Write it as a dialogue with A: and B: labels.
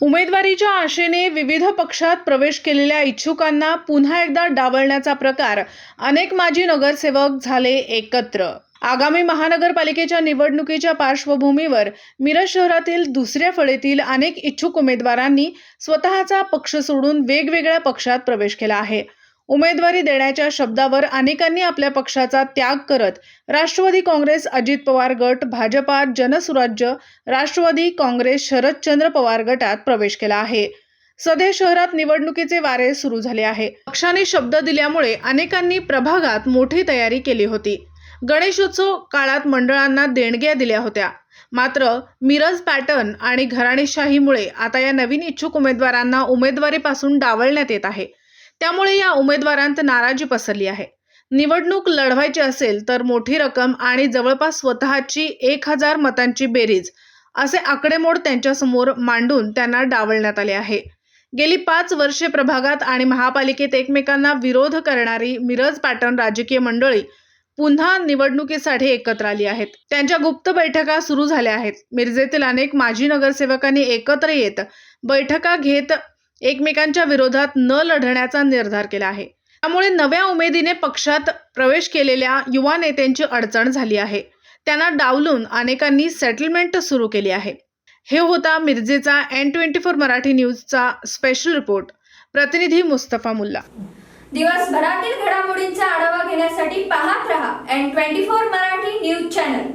A: उमेदवारीच्या आशेने विविध पक्षात प्रवेश केलेल्या इच्छुकांना पुन्हा एकदा डावलण्याचा प्रकार अनेक माजी नगरसेवक झाले एकत्र. आगामी महानगरपालिकेच्या निवडणुकीच्या पार्श्वभूमीवर मिरज शहरातील दुसऱ्या फळीतील अनेक इच्छुक उमेदवारांनी स्वतःचा पक्ष सोडून वेगवेगळ्या पक्षात प्रवेश केला आहे. उमेदवारी देण्याच्या शब्दावर अनेकांनी आपल्या पक्षाचा त्याग करत राष्ट्रवादी काँग्रेस अजित पवार गट भाजपा जनसुराज्य राष्ट्रवादी काँग्रेस शरदचंद्र पवार गटात प्रवेश केला आहे. सध्या शहरात निवडणुकीचे वारे सुरू झाले आहे. पक्षाने शब्द दिल्यामुळे अनेकांनी प्रभागात मोठी तयारी केली होती. गणेशोत्सव काळात मंडळांना देणग्या दिल्या होत्या. मात्र मिरज पॅटर्न आणि घराणेशाहीमुळे आता या नवीन इच्छुक उमेदवारांना उमेदवारीपासून डावलण्यात येत आहे. त्यामुळे या उमेदवारांत नाराजी पसरली आहे. निवडणूक लढवायची असेल तर मोठी रक्कम आणि जवळपास स्वतःची एक हजार मतांची बेरीज असे आकडेमोड त्यांच्यासमोर मांडून त्यांना डावलण्यात आले आहे. गेली पाच वर्षे प्रभागात आणि महापालिकेत एकमेकांना विरोध करणारी मिरज पॅटर्न राजकीय मंडळी पुन्हा निवडणुकीसाठी एकत्र आली आहेत. त्यांच्या गुप्त बैठका सुरू झाल्या आहेत. मिरजेतील अनेक माजी नगरसेवकांनी एकत्र येत बैठका घेत एकमेकांच्या विरोधात न लढण्याचा निर्धार केला आहे. त्यामुळे नव्या उमेदीने पक्षात प्रवेश केलेल्या युवा नेत्यांची अडचण झाली आहे. त्यांना डावलून अनेकांनी सेटलमेंट सुरू केली आहे. हे होता मिरजेचा एन ट्वेंटी फोर मराठी न्यूजचा स्पेशल रिपोर्ट प्रतिनिधी मुस्तफा मुल्ला.
B: दिवसभरातील घडामोडींचा आढावा घेण्यासाठी पाहत रहा N twenty four Marathi news channel